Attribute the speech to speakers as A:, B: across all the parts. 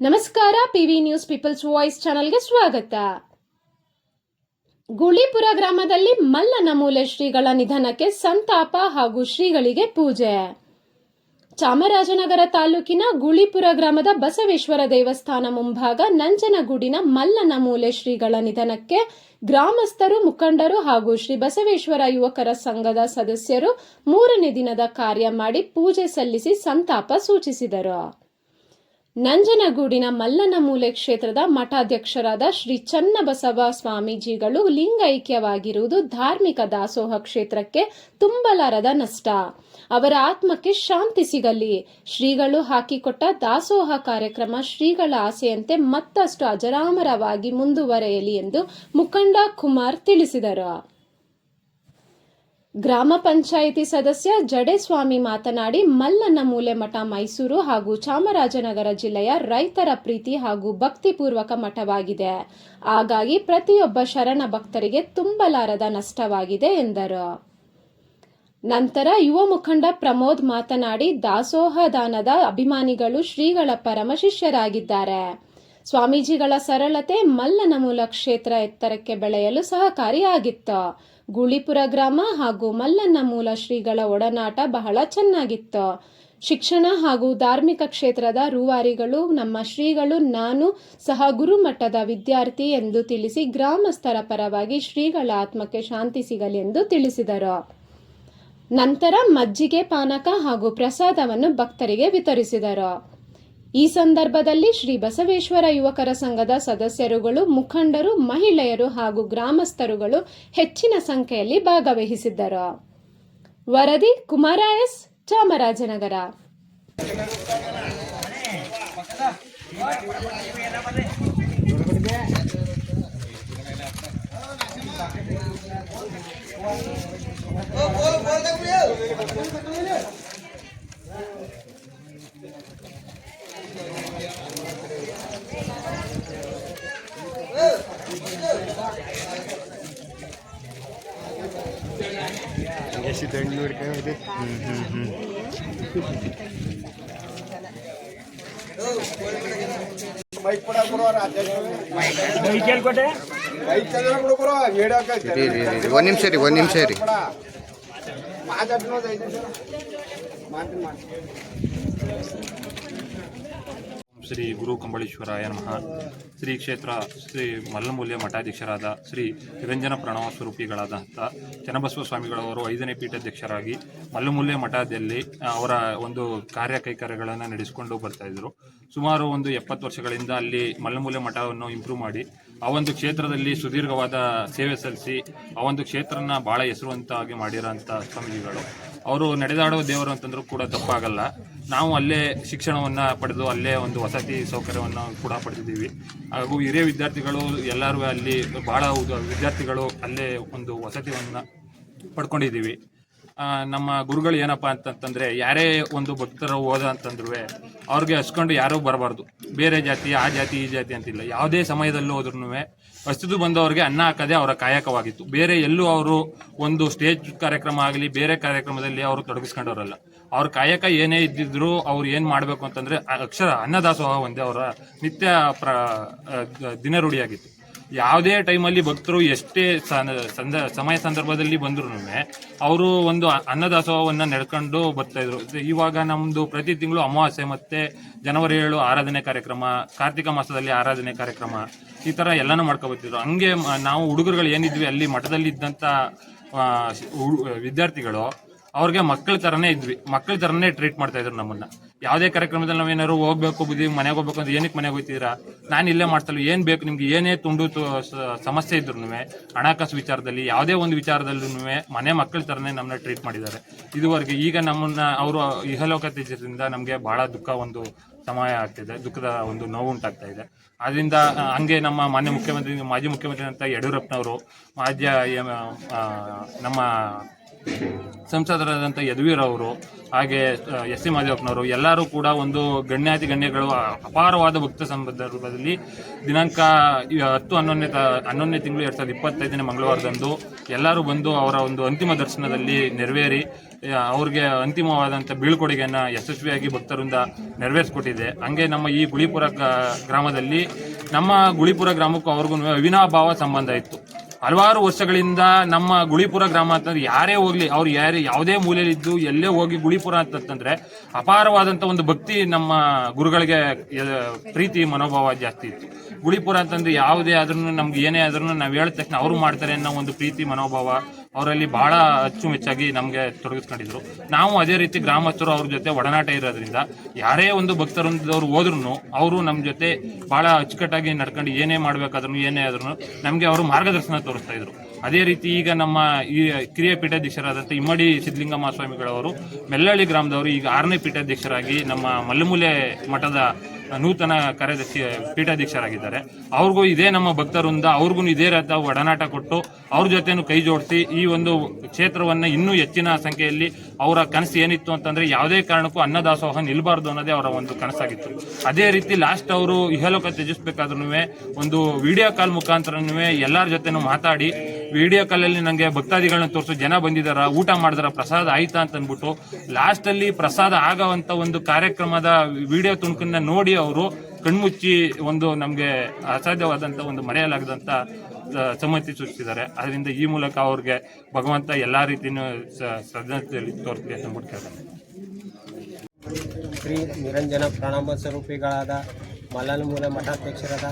A: ನಮಸ್ಕಾರ, PV news people's voice ಚಾನಲ್ಗೆ ಸ್ವಾಗತ. ಗುಳಿಪುರ ಗ್ರಾಮದಲ್ಲಿ ಮಲ್ಲನ ಮೂಲೆ ಶ್ರೀಗಳ ನಿಧನಕ್ಕೆ ಸಂತಾಪ ಹಾಗೂ ಶ್ರೀಗಳಿಗೆ ಪೂಜೆ. ಚಾಮರಾಜನಗರ ತಾಲೂಕಿನ ಗುಳಿಪುರ ಗ್ರಾಮದ ಬಸವೇಶ್ವರ ದೇವಸ್ಥಾನ ಮುಂಭಾಗ ನಂಜನಗೂಡಿನ ಮಲ್ಲನ ಮೂಲೆ ಶ್ರೀಗಳ ನಿಧನಕ್ಕೆ ಗ್ರಾಮಸ್ಥರು, ಮುಖಂಡರು ಹಾಗೂ ಶ್ರೀ ಬಸವೇಶ್ವರ ಯುವಕರ ಸಂಘದ ಸದಸ್ಯರು ಮೂರನೇ ದಿನದ ಕಾರ್ಯ ಮಾಡಿ ಪೂಜೆ ಸಲ್ಲಿಸಿ ಸಂತಾಪ ಸೂಚಿಸಿದರು. ನಂಜನಗೂಡಿನ ಮಲ್ಲನ ಮೂಲೆ ಕ್ಷೇತ್ರದ ಮಠಾಧ್ಯಕ್ಷರಾದ ಶ್ರೀ ಚನ್ನಬಸವ ಸ್ವಾಮೀಜಿಗಳು ಲಿಂಗೈಕ್ಯವಾಗಿರುವುದು ಧಾರ್ಮಿಕ ದಾಸೋಹ ಕ್ಷೇತ್ರಕ್ಕೆ ತುಂಬಲಾರದ ನಷ್ಟ. ಅವರ ಆತ್ಮಕ್ಕೆ ಶಾಂತಿ ಸಿಗಲಿ. ಶ್ರೀಗಳು ಹಾಕಿಕೊಟ್ಟ ದಾಸೋಹ ಕಾರ್ಯಕ್ರಮ ಶ್ರೀಗಳ ಆಸೆಯಂತೆ ಮತ್ತಷ್ಟು ಅಜರಾಮರವಾಗಿ ಮುಂದುವರೆಯಲಿ ಎಂದು ಮುಖಂಡ ಕುಮಾರ್ ತಿಳಿಸಿದರು. ಗ್ರಾಮ ಪಂಚಾಯಿತಿ ಸದಸ್ಯ ಜಡೆಸ್ವಾಮಿ ಮಾತನಾಡಿ ಮಲ್ಲನ ಮೂಲೆ ಮಠ ಮೈಸೂರು ಹಾಗೂ ಚಾಮರಾಜನಗರ ಜಿಲ್ಲೆಯ ರೈತರ ಪ್ರೀತಿ ಹಾಗೂ ಭಕ್ತಿಪೂರ್ವಕ ಮಠವಾಗಿದೆ. ಹಾಗಾಗಿ ಪ್ರತಿಯೊಬ್ಬ ಶರಣ ಭಕ್ತರಿಗೆ ತುಂಬಲಾರದ ನಷ್ಟವಾಗಿದೆ ಎಂದರು. ನಂತರ ಯುವ ಮುಖಂಡ ಪ್ರಮೋದ್ ಮಾತನಾಡಿ ದಾಸೋಹದಾನದ ಅಭಿಮಾನಿಗಳು ಶ್ರೀಗಳ ಪರಮ ಶಿಷ್ಯರಾಗಿದ್ದಾರೆ. ಸ್ವಾಮೀಜಿಗಳ ಸರಳತೆ ಮಲ್ಲನ ಮೂಲ ಕ್ಷೇತ್ರ ಎತ್ತರಕ್ಕೆ ಬೆಳೆಯಲು ಸಹಕಾರಿಯಾಗಿತ್ತು. ಗುಳಿಪುರ ಗ್ರಾಮ ಹಾಗೂ ಮಲ್ಲನ ಮೂಲ ಶ್ರೀಗಳ ಒಡನಾಟ ಬಹಳ ಚೆನ್ನಾಗಿತ್ತು. ಶಿಕ್ಷಣ ಹಾಗೂ ಧಾರ್ಮಿಕ ಕ್ಷೇತ್ರದ ರೂವಾರಿಗಳು, ನಮ್ಮ ಶ್ರೀಗಳು, ನಾನು ಸಹ ಗುರುಮಟ್ಟದ ವಿದ್ಯಾರ್ಥಿ ಎಂದು ತಿಳಿಸಿ ಗ್ರಾಮಸ್ಥರ ಪರವಾಗಿ ಶ್ರೀಗಳ ಆತ್ಮಕ್ಕೆ ಶಾಂತಿ ಸಿಗಲಿ ಎಂದು ತಿಳಿಸಿದರು. ನಂತರ ಮಜ್ಜಿಗೆ, ಪಾನಕ ಹಾಗೂ ಪ್ರಸಾದವನ್ನು ಭಕ್ತರಿಗೆ ವಿತರಿಸಿದರು. ಈ ಸಂದರ್ಭದಲ್ಲಿ ಶ್ರೀ ಬಸವೇಶ್ವರ ಯುವಕರ ಸಂಘದ ಸದಸ್ಯರುಗಳು, ಮುಖಂಡರು, ಮಹಿಳೆಯರು ಹಾಗೂ ಗ್ರಾಮಸ್ಥರುಗಳು ಹೆಚ್ಚಿನ ಸಂಖ್ಯೆಯಲ್ಲಿ ಭಾಗವಹಿಸಿದ್ದರು. ವರದಿ ಕುಮಾರ ಎಸ್. ಚಾಮರಾಜನಗರ.
B: ಎಷ್ಟು ದಂಡು ನೋಡ್ಕೊಂಡು ಹ್ಞೂ ಹ್ಞೂ ಹ್ಞೂ ಒಂದು ನಿಮಿಷ ರೀ ಒಂದು ನಿಮಿಷ. ರೀ
C: ಮಾತಾಡ್ನೋದು
D: ಶ್ರೀ ಗುರು ಕಂಬಳೇಶ್ವರಾಯ ನಮಃ. ಶ್ರೀ ಕ್ಷೇತ್ರ ಶ್ರೀ ಮಲ್ಲಮೂಲ್ಯ ಮಠಾಧ್ಯಕ್ಷರಾದ ಶ್ರೀ ನಿರಂಜನ ಪ್ರಣವ ಸ್ವರೂಪಿಗಳಾದಂಥ ಚನ್ನಬಸವ ಸ್ವಾಮಿಗಳವರು ಐದನೇ ಪೀಠಾಧ್ಯಕ್ಷರಾಗಿ ಮಲ್ಲಮೂಲ್ಯ ಮಠದಲ್ಲಿ ಅವರ ಒಂದು ಕಾರ್ಯ ಕೈಕಾರ್ಯಗಳನ್ನು ನಡೆಸಿಕೊಂಡು ಬರ್ತಾ ಇದ್ರು. ಸುಮಾರು ಒಂದು ಎಪ್ಪತ್ತು ವರ್ಷಗಳಿಂದ ಅಲ್ಲಿ ಮಲ್ಲಮೂಲ್ಯ ಮಠವನ್ನು ಇಂಪ್ರೂವ್ ಮಾಡಿ, ಆ ಒಂದು ಕ್ಷೇತ್ರದಲ್ಲಿ ಸುದೀರ್ಘವಾದ ಸೇವೆ ಸಲ್ಲಿಸಿ, ಆ ಒಂದು ಕ್ಷೇತ್ರನ ಭಾಳ ಹೆಸರುವಂತಾಗಿ ಮಾಡಿರೋಂಥ ಸ್ವಾಮೀಜಿಗಳು. ಅವರು ನಡೆದಾಡೋ ದೇವರು ಅಂತಂದ್ರೂ ಕೂಡ ತಪ್ಪಾಗಲ್ಲ. ನಾವು ಅಲ್ಲೇ ಶಿಕ್ಷಣವನ್ನು ಪಡೆದು ಅಲ್ಲೇ ಒಂದು ವಸತಿ ಸೌಕರ್ಯವನ್ನು ಕೂಡ ಪಡೆದಿದ್ದೀವಿ. ಹಾಗೂ ಹಿರಿಯ ವಿದ್ಯಾರ್ಥಿಗಳು ಎಲ್ಲರೂ ಅಲ್ಲಿ ಭಾಳ ವಿದ್ಯಾರ್ಥಿಗಳು ಅಲ್ಲೇ ಒಂದು ವಸತಿಯನ್ನು ಪಡ್ಕೊಂಡಿದ್ದೀವಿ. ನಮ್ಮ ಗುರುಗಳು ಏನಪ್ಪ ಅಂತಂತಂದರೆ, ಯಾರೇ ಒಂದು ಭಕ್ತರು ಹೋದ ಅಂತಂದ್ರೂ ಅವ್ರಿಗೆ ಹಚ್ಕೊಂಡು ಯಾರೂ ಬರಬಾರ್ದು. ಬೇರೆ ಜಾತಿ, ಆ ಜಾತಿ, ಈ ಜಾತಿ ಅಂತಿಲ್ಲ. ಯಾವುದೇ ಸಮಯದಲ್ಲೂ ಹೋದ್ರೂ ವಸ್ತುದು ಬಂದವರಿಗೆ ಅನ್ನ ಹಾಕದೆ ಅವರ ಕಾಯಕವಾಗಿತ್ತು. ಬೇರೆ ಎಲ್ಲೂ ಅವರು ಒಂದು ಸ್ಟೇಜ್ ಕಾರ್ಯಕ್ರಮ ಆಗಲಿ, ಬೇರೆ ಕಾರ್ಯಕ್ರಮದಲ್ಲಿ ಅವರು ತೊಡಗಿಸ್ಕೊಂಡವರಲ್ಲ. ಅವ್ರ ಕಾಯಕ ಏನೇ ಇದ್ದಿದ್ರು ಅವ್ರು ಏನು ಮಾಡಬೇಕು ಅಂತಂದ್ರೆ ಅಕ್ಷರ ಅನ್ನದಾಸೋಹ ಒಂದೇ ಅವರ ನಿತ್ಯ ಪ್ರ ದಿನ ರೂಢಿಯಾಗಿತ್ತು. ಯಾವುದೇ ಟೈಮಲ್ಲಿ ಭಕ್ತರು ಎಷ್ಟೇ ಸಂದ, ಸಮಯ ಸಂದರ್ಭದಲ್ಲಿ ಬಂದ್ರು ಅವರು ಒಂದು ಅನ್ನದಾಸೋಹವನ್ನು ನಡ್ಕೊಂಡು ಬರ್ತಾ ಇದ್ರು. ಇವಾಗ ನಮ್ಮದು ಪ್ರತಿ ತಿಂಗಳು ಅಮಾವಾಸ್ಯೆ ಮತ್ತೆ ಜನವರಿ ಏಳು ಆರಾಧನೆ ಕಾರ್ಯಕ್ರಮ, ಕಾರ್ತಿಕ ಮಾಸದಲ್ಲಿ ಆರಾಧನೆ ಕಾರ್ಯಕ್ರಮ, ಈ ಥರ ಎಲ್ಲಾನು ಮಾಡ್ಕೊಬರ್ತಿದ್ರು ಹಂಗೆ ನಾವು ಹುಡುಗರುಗಳು ಏನಿದ್ವಿ, ಅಲ್ಲಿ ಮಠದಲ್ಲಿ ಇದ್ದಂಥ ವಿದ್ಯಾರ್ಥಿಗಳು ಅವ್ರಿಗೆ ಮಕ್ಕಳ ತರನೇ ಇದ್ವಿ. ಮಕ್ಕಳ ತರನೇ ಟ್ರೀಟ್ ಮಾಡ್ತಾ ಇದ್ರು ನಮ್ಮನ್ನ. ಯಾವುದೇ ಕಾರ್ಯಕ್ರಮದಲ್ಲಿ ನಾವೇನಾದ್ರು ಹೋಗ್ಬೇಕು, ಬುದ್ಧಿ ಮನೆಗೆ ಹೋಗ್ಬೇಕು ಅಂತ ಏನಕ್ಕೆ ಮನೆಗೆ ಹೋಗ್ತೀರಾ ನಾನು ಇಲ್ಲೇ ಮಾಡ್ತಲ್ಲ, ಏನು ಬೇಕು? ನಿಮ್ಗೆ ಏನೇ ತುಂಡು ಸಮಸ್ಯೆ ಇದ್ರು ಹಣಕಾಸು ವಿಚಾರದಲ್ಲಿ, ಯಾವುದೇ ಒಂದು ವಿಚಾರದಲ್ಲೂ ಮನೆ ಮಕ್ಕಳ ತರನೇ ನಮ್ಮನ್ನ ಟ್ರೀಟ್ ಮಾಡಿದ್ದಾರೆ. ಇದುವರೆಗೆ ಈಗ ನಮ್ಮನ್ನ ಅವರು ಇಹಲೋಕ ತ್ಯಜಿಸಿದ್ರಿಂದ ನಮಗೆ ಬಹಳ ದುಃಖ ಒಂದು ಸಮಯ ಆಗ್ತಿದೆ. ದುಃಖದ ಒಂದು ನೋವು ಉಂಟಾಗ್ತಾ ಇದೆ. ಅದರಿಂದ ಹಂಗೆ ನಮ್ಮ ಮಾನ್ಯ ಮುಖ್ಯಮಂತ್ರಿ, ಮಾಜಿ ಮುಖ್ಯಮಂತ್ರಿ ಅಂತ ಯಡಿಯೂರಪ್ಪನವರು, ಮಾಜಿ ನಮ್ಮ ಸಂಸದರಾದಂಥ ಯದುವೀರ್ ಅವರು, ಹಾಗೆ ಎಸ್ ಸಿ ಮಾದೇವಪ್ಪನವರು, ಎಲ್ಲರೂ ಕೂಡ ಒಂದು ಗಣ್ಯಾತಿ ಗಣ್ಯಗಳು ಅಪಾರವಾದ ಭಕ್ತ ಸಂದರ್ಭದಲ್ಲಿ ದಿನಾಂಕ ಹತ್ತು ಹನ್ನೊಂದನೇ ತ, ಹನ್ನೊಂದನೇ ತಿಂಗಳು ಎರಡು ಸಾವಿರದ ಇಪ್ಪತ್ತೈದನೇ ಮಂಗಳವಾರದಂದು ಎಲ್ಲರೂ ಬಂದು ಅವರ ಒಂದು ಅಂತಿಮ ದರ್ಶನದಲ್ಲಿ ನೆರವೇರಿ ಅವ್ರಿಗೆ ಅಂತಿಮವಾದಂಥ ಬೀಳ್ಕೊಡುಗೆಯನ್ನು ಯಶಸ್ವಿಯಾಗಿ ಭಕ್ತರಿಂದ ನೆರವೇರಿಸ್ಕೊಟ್ಟಿದೆ. ಹಂಗೆ ನಮ್ಮ ಈ ಗುಳಿಪುರ ಗ್ರಾಮದಲ್ಲಿ ನಮ್ಮ ಗುಳಿಪುರ ಗ್ರಾಮಕ್ಕೂ ಅವ್ರಿಗೂ ಅವಿನಾಭಾವ ಸಂಬಂಧ ಇತ್ತು. ಹಲವಾರು ವರ್ಷಗಳಿಂದ ನಮ್ಮ ಗುಳಿಪುರ ಗ್ರಾಮ ಅಂತಂದ್ರೆ ಯಾರೇ ಹೋಗ್ಲಿ, ಅವ್ರು ಯಾರೇ ಯಾವುದೇ ಮೂಲೆಯಲ್ಲಿದ್ದು ಎಲ್ಲೇ ಹೋಗಿ ಗುಳಿಪುರ ಅಂತಂದ್ರೆ ಅಪಾರವಾದಂತ ಒಂದು ಭಕ್ತಿ ನಮ್ಮ ಗುರುಗಳಿಗೆ ಪ್ರೀತಿ, ಮನೋಭಾವ ಜಾಸ್ತಿ ಇತ್ತು. ಗುಳಿಪುರ ಅಂತಂದ್ರೆ ಯಾವುದೇ ಆದ್ರೂ ನಮ್ಗೆ ಏನೇ ಆದ್ರೂ ನಾವು ಹೇಳಿದ ತಕ್ಷಣ ಅವರು ಮಾಡ್ತಾರೆ ಅನ್ನೋ ಒಂದು ಪ್ರೀತಿ, ಮನೋಭಾವ ಅವರಲ್ಲಿ ಬಹಳ ಅಚ್ಚುಮೆಚ್ಚಾಗಿ ನಮಗೆ ತೊಡಗಿಸ್ಕೊಂಡಿದ್ರು. ನಾವು ಅದೇ ರೀತಿ ಗ್ರಾಮಸ್ಥರು ಅವ್ರ ಜೊತೆ ಒಡನಾಟ ಇರೋದ್ರಿಂದ ಯಾರೇ ಒಂದು ಭಕ್ತರೊಂದವ್ರು ಹೋದ್ರು ಅವರು ನಮ್ಮ ಜೊತೆ ಬಹಳ ಅಚ್ಚುಕಟ್ಟಾಗಿ ನಡ್ಕೊಂಡು ಏನೇ ಮಾಡ್ಬೇಕಾದ್ರೂ ಏನೇ ಆದ್ರೂ ನಮಗೆ ಅವರು ಮಾರ್ಗದರ್ಶನ ತೋರಿಸ್ತಾ ಇದ್ರು. ಅದೇ ರೀತಿ ಈಗ ನಮ್ಮ ಈ ಕಿರಿಯ ಪೀಠಾಧ್ಯಕ್ಷರಾದಂಥ ಇಮ್ಮಡಿ ಸಿದ್ಧಲಿಂಗ ಸ್ವಾಮಿಗಳವರು, ಮೆಲ್ಲಳ್ಳಿ ಗ್ರಾಮದವರು ಈಗ ಆರನೇ ಪೀಠಾಧ್ಯಕ್ಷರಾಗಿ ನಮ್ಮ ಮಲ್ಲಮೂಲೆ ಮಠದ ನೂತನ ಕಾರ್ಯದರ್ಶಿ ಪೀಠಾಧ್ಯಕ್ಷರಾಗಿದ್ದಾರೆ ಅವ್ರಿಗೂ ಇದೇ ನಮ್ಮ ಭಕ್ತರಿಂದ ಅವ್ರಿಗೂ ಇದೇ ರೀತಿ ಒಡನಾಟ ಕೊಟ್ಟು ಅವ್ರ ಜೊತೆನೂ ಕೈ ಜೋಡಿಸಿ ಈ ಒಂದು ಕ್ಷೇತ್ರವನ್ನು ಇನ್ನೂ ಹೆಚ್ಚಿನ ಸಂಖ್ಯೆಯಲ್ಲಿ ಅವರ ಕನಸು ಏನಿತ್ತು ಅಂತಂದ್ರೆ ಯಾವುದೇ ಕಾರಣಕ್ಕೂ ಅನ್ನದಾಸೋಹ ನಿಲ್ಬಾರ್ದು ಅನ್ನೋದೇ ಅವರ ಒಂದು ಕನಸಾಗಿತ್ತು. ಅದೇ ರೀತಿ ಲಾಸ್ಟ್ ಅವರು ಇಹಲೋಕ ತ್ಯಜಿಸ್ಬೇಕಾದ್ರೂ ಒಂದು ವಿಡಿಯೋ ಕಾಲ್ ಮುಖಾಂತರನೂ ಎಲ್ಲರ ಜೊತೆನೂ ಮಾತಾಡಿ ವಿಡಿಯೋ ಕಾಲಲ್ಲಿ ನನಗೆ ಭಕ್ತಾದಿಗಳನ್ನ ತೋರಿಸು, ಜನ ಬಂದಿದಾರ, ಊಟ ಮಾಡಿದಾರ, ಪ್ರಸಾದ ಆಯ್ತಾ ಅಂತ ಅಂದ್ಬಿಟ್ಟು ಲಾಸ್ಟ್ ಅಲ್ಲಿ ಪ್ರಸಾದ ಆಗವಂತ ಒಂದು ಕಾರ್ಯಕ್ರಮದ ವಿಡಿಯೋ ತುಣುಕನ್ನ ನೋಡಿ ಅವರು ಕಣ್ಮುಚ್ಚಿ ಒಂದು ನಮಗೆ ಅಸಾಧ್ಯವಾದಂತ ಒಂದು ಮರೆಯಲಾಗದಂತ ಸಮ್ಮತಿ ಸೂಚಿಸಿದ್ದಾರೆ. ಅದರಿಂದ ಈ ಮೂಲಕ ಅವ್ರಿಗೆ ಭಗವಂತ ಎಲ್ಲಾ ರೀತಿಯೂ ಶ್ರದ್ಧಾಂಜಲಿ ತೋರಿಸ್ಲಿ ಅಂತ ಅಂದ್ಬಿಟ್ಟು ಕೇಳ್ತಾರೆ
E: ಶ್ರೀ ನಿರಂಜನ ಪ್ರಣಾಮ ಸ್ವರೂಪಿಗಳಾದ ಮಲ್ಲನಮೂಲ ಮಠಾಧ್ಯಕ್ಷರಾದ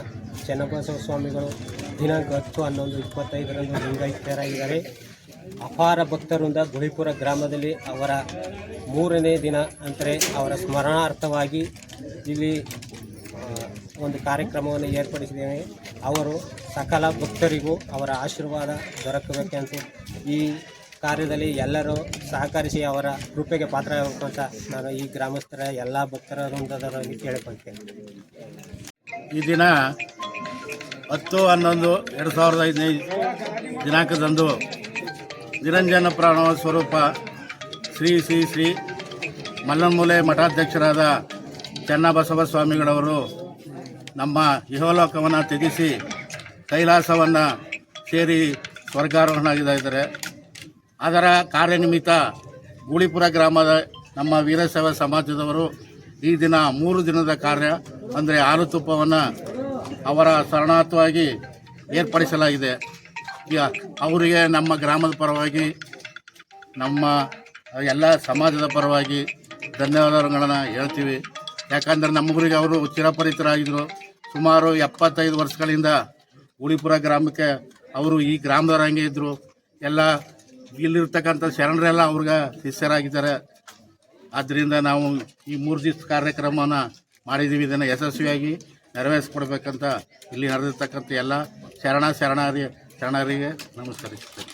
E: ಚನ್ನಬಸವ ಸ್ವಾಮಿಗಳು ದಿನಾಂಕ ಹತ್ತು, ಹನ್ನೊಂದು, ಇಪ್ಪತ್ತೈದರಂದು ಲಿಂಗೈಕ್ಯರಾಗಿದ್ದಾರೆ ಅಪಾರ ಭಕ್ತರಿಂದ ಗುಳಿಪುರ ಗ್ರಾಮದಲ್ಲಿ ಅವರ ಮೂರನೇ ದಿನ ಅಂದರೆ ಅವರ ಸ್ಮರಣಾರ್ಥವಾಗಿ ಇಲ್ಲಿ ಒಂದು ಕಾರ್ಯಕ್ರಮವನ್ನು ಏರ್ಪಡಿಸಿದ್ದೇವೆ ಅವರು ಸಕಲ ಭಕ್ತರಿಗೂ ಅವರ ಆಶೀರ್ವಾದ ದೊರಕಬೇಕೆಂತ ಈ ಕಾರ್ಯದಲ್ಲಿ ಎಲ್ಲರೂ ಸಹಕರಿಸಿ ಅವರ ಕೃಪೆಗೆ ಪಾತ್ರರಾಗಬೇಕು ಅಂತ ನಾನು ಈ ಗ್ರಾಮಸ್ಥರ ಎಲ್ಲ ಭಕ್ತರ ಕೇಳಿಕೊಳ್ತೇನೆ.
F: ಈ ದಿನ ಹತ್ತು, ಹನ್ನೊಂದು, ಎರಡು ಸಾವಿರದ ಹದಿನೈದು ದಿನಾಂಕದಂದು ನಿರಂಜನ ಪ್ರಾಣ ಸ್ವರೂಪ ಶ್ರೀ ಶ್ರೀ ಶ್ರೀ ಮಲ್ಲನ್ಮೂಲೆ ಮಠಾಧ್ಯಕ್ಷರಾದ ಚನ್ನಬಸವ ಸ್ವಾಮಿಗಳವರು ನಮ್ಮ ಯಹೋಲೋಕವನ್ನು ತ್ಯಜಿಸಿ ಕೈಲಾಸವನ್ನು ಸೇರಿ ಸ್ವರ್ಗಾರೋಹಣಾಗಿದ್ದಾರೆ. ಅದರ ಕಾರ್ಯನಿಮಿತ್ತ ಗೂಳಿಪುರ ಗ್ರಾಮದ ನಮ್ಮ ವೀರಶೈವ ಸಮಾಜದವರು ಈ ದಿನ ಮೂರು ದಿನದ ಕಾರ್ಯ, ಅಂದರೆ ಹಾಲು ತುಪ್ಪವನ್ನು ಅವರ ಶರಣಾರ್ಥವಾಗಿ ಏರ್ಪಡಿಸಲಾಗಿದೆ. ಅವರಿಗೆ ನಮ್ಮ ಗ್ರಾಮದ ಪರವಾಗಿ, ನಮ್ಮ ಎಲ್ಲ ಸಮಾಜದ ಪರವಾಗಿ ಧನ್ಯವಾದಗಳನ್ನು ಹೇಳ್ತೀವಿ. ಯಾಕಂದರೆ ನಮ್ಮೂರಿಗೆ ಅವರು ಚಿರಪರಿತರಾಗಿದ್ದರು ಸುಮಾರು ಎಪ್ಪತ್ತೈದು ವರ್ಷಗಳಿಂದ ಉಳಿಪುರ ಗ್ರಾಮಕ್ಕೆ ಅವರು ಈ ಗ್ರಾಮದವರಂಗೆ ಇದ್ದರು ಎಲ್ಲ ಇಲ್ಲಿರ್ತಕ್ಕಂಥ ಶರಣರೆಲ್ಲ ಅವ್ರಿಗೆ ಶಿಷ್ಯರಾಗಿದ್ದಾರೆ. ಆದ್ದರಿಂದ ನಾವು ಈ ಮೂರು ದಿವಸ ಕಾರ್ಯಕ್ರಮವನ್ನು ಮಾಡಿದ್ದೀವಿ. ಇದನ್ನು ಯಶಸ್ವಿಯಾಗಿ ನೆರವೇರಿಸ್ಕೊಡ್ಬೇಕಂತ ಇಲ್ಲಿ ನಡೆದಿರ್ತಕ್ಕಂಥ ಎಲ್ಲ ಶರಣ ಶರಣಾರಿ ಶರಣರಿಗೆ ನಮಸ್ಕರಿಸ್ತೇನೆ.